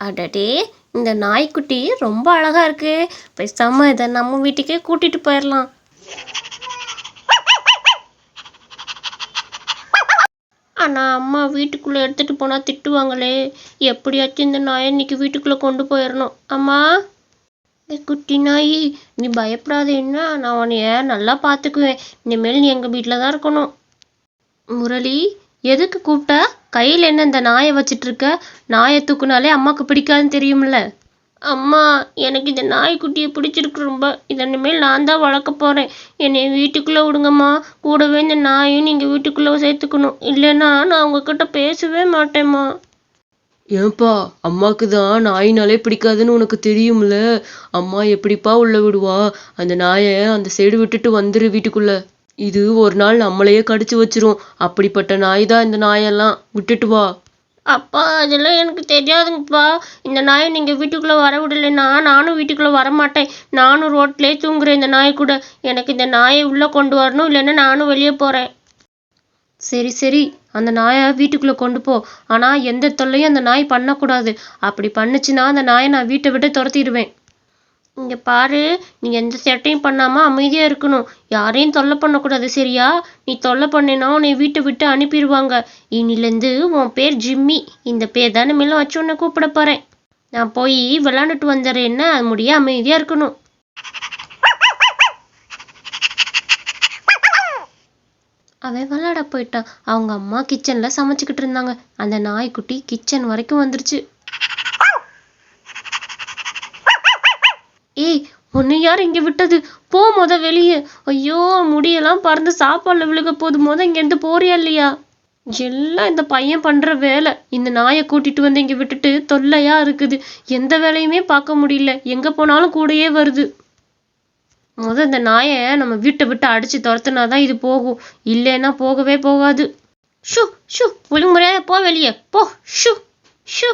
அடடே இந்த நாய்க்குட்டி ரொம்ப அழகா இருக்கு. பேசாம இதை நம்ம வீட்டுக்கே கூட்டிட்டு போயிடலாம் ஆனா அம்மா வீட்டுக்குள்ள எடுத்துட்டு போனா திட்டுவாங்களே. எப்படியாச்சும் இந்த நாயை இன்னைக்கு வீட்டுக்குள்ள கொண்டு போயிடணும் அம்மா? குட்டி நாய் நீ பயப்படாத என்ன? நான் உன்னைய நல்லா பார்த்துக்குவேன் இனிமேல் நீ எங்கள் வீட்டில் தான் இருக்கணும். முரளி எதுக்கு கூப்பிட்ட? கையில் என்ன இந்த நாயை வச்சிட்டு இருக்க நாயை தூக்குனாலே அம்மாவுக்கு பிடிக்காதுன்னு தெரியும்ல. அம்மா எனக்கு இந்த நாய்க்குட்டியை பிடிச்சிருக்கு ரொம்ப. இதனிமேல் நான் தான் வளர்க்க போகிறேன் என்னை வீட்டுக்குள்ளே விடுங்கம்மா. கூடவே இந்த நாயும் நீங்கள் வீட்டுக்குள்ளே சேர்த்துக்கணும். இல்லைன்னா நான் உங்ககிட்ட பேசவே மாட்டேம்மா. ஏன்பா அம்மாக்கு தான் நாயினாலே பிடிக்காதுன்னு உனக்கு தெரியும்ல? அம்மா எப்படிப்பா உள்ள விடுவா? அந்த நாயை அந்த சைடு விட்டுட்டு வந்துரு வீட்டுக்குள்ள. இது ஒரு நாள் நம்மளையே கடிச்சு வச்சிரும். அப்படிப்பட்ட நாய் தான் இந்த நாயெல்லாம். விட்டுட்டு வா. அப்பா அதெல்லாம் எனக்கு தெரியாதுங்கப்பா. இந்த நாயை நீங்கள் வீட்டுக்குள்ளே வர விடலைன்னா நானும் வீட்டுக்குள்ளே வர மாட்டேன் நானும் ரோட்லேயே தூங்குறேன் இந்த நாய் கூட. எனக்கு இந்த நாயை உள்ளே கொண்டு வரணும் இல்லைன்னா நானும் வெளியே போகிறேன் சரி சரி. அந்த நாயை வீட்டுக்குள்ளே கொண்டு போ. ஆனால் எந்த தொல்லையும் அந்த நாய் பண்ணக்கூடாது. அப்படி பண்ணுச்சுன்னா அந்த நாயை நான் வீட்டை விட்டு துரத்திடுவேன். இங்கே பாரு நீ எந்த சேட்டையும் பண்ணாமல் அமைதியாக இருக்கணும். யாரையும் தொல்லை பண்ணக்கூடாது சரியா? நீ தொல்லை பண்ணினா உன்னை வீட்டை விட்டு அனுப்பிடுவாங்க. இனிலேருந்து உன் பேர் ஜிம்மி. இந்த பேர் தானே மேலே வச்சு உன்னை கூப்பிட போகிறேன் நான் போய் விளாண்டுட்டு வந்துடுறேன் என்ன அது முடிய அமைதியாக இருக்கணும். அவன் விளாட போயிட்டான். அவங்க அம்மா கிச்சனில் சமைச்சிக்கிட்டு இருந்தாங்க. அந்த நாய்க்குட்டி கிச்சன் வரைக்கும் வந்துருச்சு. ஏய் உன்னை யார் இங்கே விட்டது? போ மொத வெளியே. ஐயோ முடியெல்லாம் பறந்து சாப்பாடுல விழுக போது மொத இங்கேருந்து போறியா இல்லையா? எல்லாம் இந்த பையன் பண்ற வேலை. இந்த நாயை கூட்டிட்டு வந்து இங்க விட்டுட்டு தொல்லையா இருக்குது. எந்த வேலையுமே பார்க்க முடியல. எங்க போனாலும் கூடயே வருது. முத இந்த நாயை நம்ம வீட்டை விட்டு அடிச்சு துரத்துனாதான் இது போகும். இல்லைன்னா போகவே போகாது. ஷூ ஷூ ஒழுங்குமுறையாக போ வெளியே. போ ஷூ ஷூ.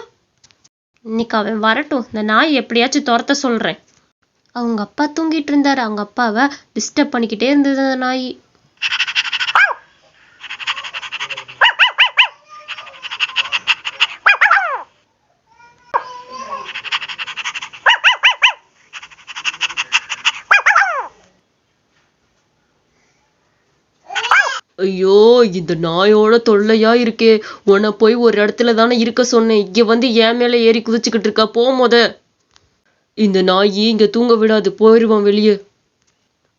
இன்னைக்கு அவன் வரட்டும். இந்த நாய் எப்படியாச்சும் துரத்த சொல்றேன். அவங்க அப்பா தூங்கிட்டு இருந்தாரு. அவங்க அப்பாவை டிஸ்டர்ப் பண்ணிக்கிட்டே இருந்தது அந்த நாய். ஐயோ இந்த நாயோட தொல்லையா இருக்கே. உன்னை போய் ஒரு இடத்துல தானே இருக்க சொன்னேன். இங்க வந்து என் மேல ஏறி குதிச்சுக்கிட்டு இருக்கா. போ இந்த நாயி இங்க தூங்க விடாது போயிடுவான் வெளியே.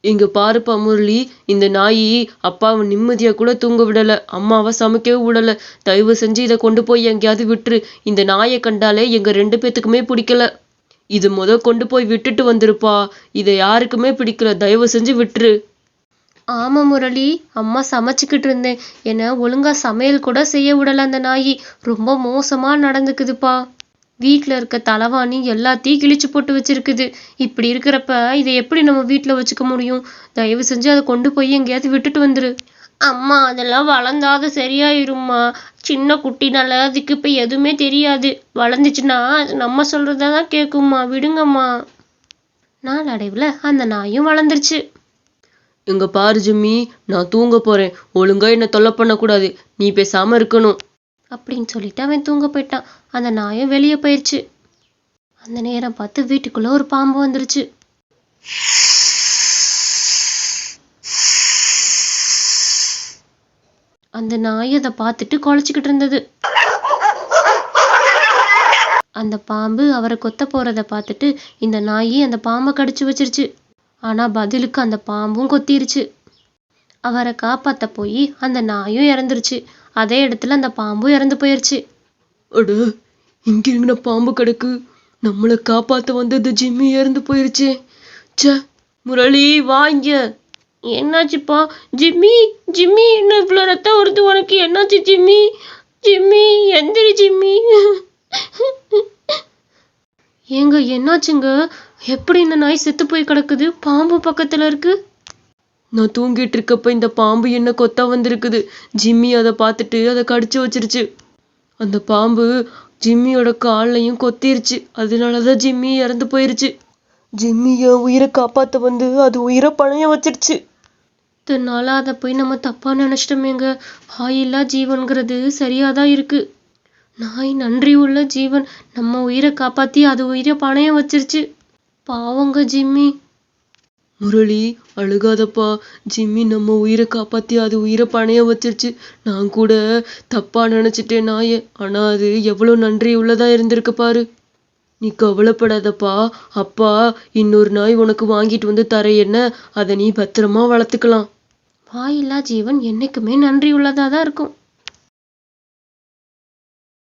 இங்க பாருப்பா முரளி இந்த நாயி அப்பாவை நிம்மதியா கூட தூங்க விடல அம்மாவை சமைக்கவே விடல. தயவு செஞ்சு இதை கொண்டு போய் எங்கேயாவது விட்டுரு. இந்த நாயை கண்டாலே எங்க ரெண்டு பேத்துக்குமே பிடிக்கல. இது முத கொண்டு போய் விட்டுட்டு வந்துருப்பா. இதை யாருக்குமே பிடிக்கல. தயவு செஞ்சு விட்டுரு. ஆமா முரளி அம்மா சமைச்சுக்கிட்டு இருந்தேன். என்ன ஒழுங்கா சமையல் கூட செய்ய விடல அந்த நாயி. ரொம்ப மோசமா நடந்துக்குதுப்பா. வீட்டில் இருக்க தலைவாணி எல்லாத்தையும் கிழிச்சு போட்டு வச்சிருக்குது. இப்படி இருக்கிறப்ப இதை எப்படி நம்ம வீட்டில் வச்சுக்க முடியும்? தயவு செஞ்சு அதை கொண்டு போய் எங்கேயாவது விட்டுட்டு வந்துரு. அம்மா அதெல்லாம் வளர்ந்தாத சரியாயிரும்மா. சின்ன குட்டினால அதுக்கு இப்ப எதுவுமே தெரியாது. வளர்ந்துச்சுன்னா அது நம்ம சொல்றதான் கேட்கும்மா விடுங்கம்மா. நாளடைவில் அந்த நாயும் வளர்ந்துருச்சு. இங்க பாரு ஜிம்மி நான் தூங்க போறேன். ஒழுங்கா என்ன தொல்லை பண்ணக்கூடாது. நீ பேசாம இருக்கணும். அப்படின்னு சொல்லிட்டு அவன் தூங்க போயிட்டான். அந்த நாயும் வெளியே போயிடுச்சு அந்த நேரம் பார்த்து வீட்டுக்குள்ள ஒரு பாம்பு வந்துருச்சு. அந்த நாய் அதை பார்த்துட்டு குலைச்சிக்கிட்டு இருந்தது. அந்த பாம்பு அவரை கொத்த போறத பார்த்துட்டு இந்த நாய் அந்த பாம்பை கடிச்சு வச்சிருச்சு. ஆனா பதிலுக்கு அந்த பாம்பும் கொத்திருச்சு. அவரை காப்பாத்த போய் அந்த நாயும் இறந்துருச்சு. அதே இடத்துல அந்த பாம்பும் இறந்து போயிருச்சு. அட இங்க எங்கன பாம்பு கிடக்கு? நம்மளை காப்பாத்த வந்தது ஜிம்மி இறந்து போயிருச்சே. ச்சே முரளி வா இங்க. என்னாச்சுப்பா? ஜிம்மி ஜிம்மி என்ன இவ்வளோ ரத்தம் வருது உனக்கு? என்னாச்சு ஜிம்மி? ஜிம்மி எந்திரி ஜிம்மி. ஏங்க என்னாச்சுங்க? எப்படி இந்த நாய் செத்து போய் கிடக்குது? பாம்பு பக்கத்துல இருக்கு. நான் தூங்கிட்டு இருக்கப்ப இந்த பாம்பு என்ன கொத்த வந்திருக்குது. ஜிம்மி அதை பார்த்துட்டு அதை கடிச்சு வச்சிருச்சு. அந்த பாம்பு ஜிம்மியோட கால்லையும் கொத்திருச்சு. அதனாலதான் ஜிம்மி இறந்து போயிருச்சு. ஜிம்மிய உயிரை காப்பாத்த வந்து அது உயிரை பணைய வச்சிருச்சு. இதனால அதை போய் நம்ம தப்பா நினைச்சிட்டோமேங்க. வாயில்லா ஜீவன்கிறது சரியாதான் இருக்கு. நாய் நன்றி உள்ள ஜீவன். நம்ம உயிரை காப்பாத்தி அது உயிரை பணையம் வச்சிருச்சு. பாவங்க ஜிம்மி. முரளி அழுகாதப்பா. ஜிம்மி நம்ம உயிரை காப்பாத்தி அது உயிரை பணைய வச்சிருச்சு. நான் கூட தப்பா நினைச்சிட்டேன் நாயே. ஆனா அது எவ்வளவு நன்றி உள்ளதா இருந்திருக்கு பாரு. நீ கவலைப்படாதப்பா. அப்பா இன்னொரு நாய் உனக்கு வாங்கிட்டு வந்து தர என்ன? அதை நீ பத்திரமா வளர்த்துக்கலாம். வாயில்லா ஜீவன் என்னைக்குமே நன்றி உள்ளதா தான் இருக்கும்.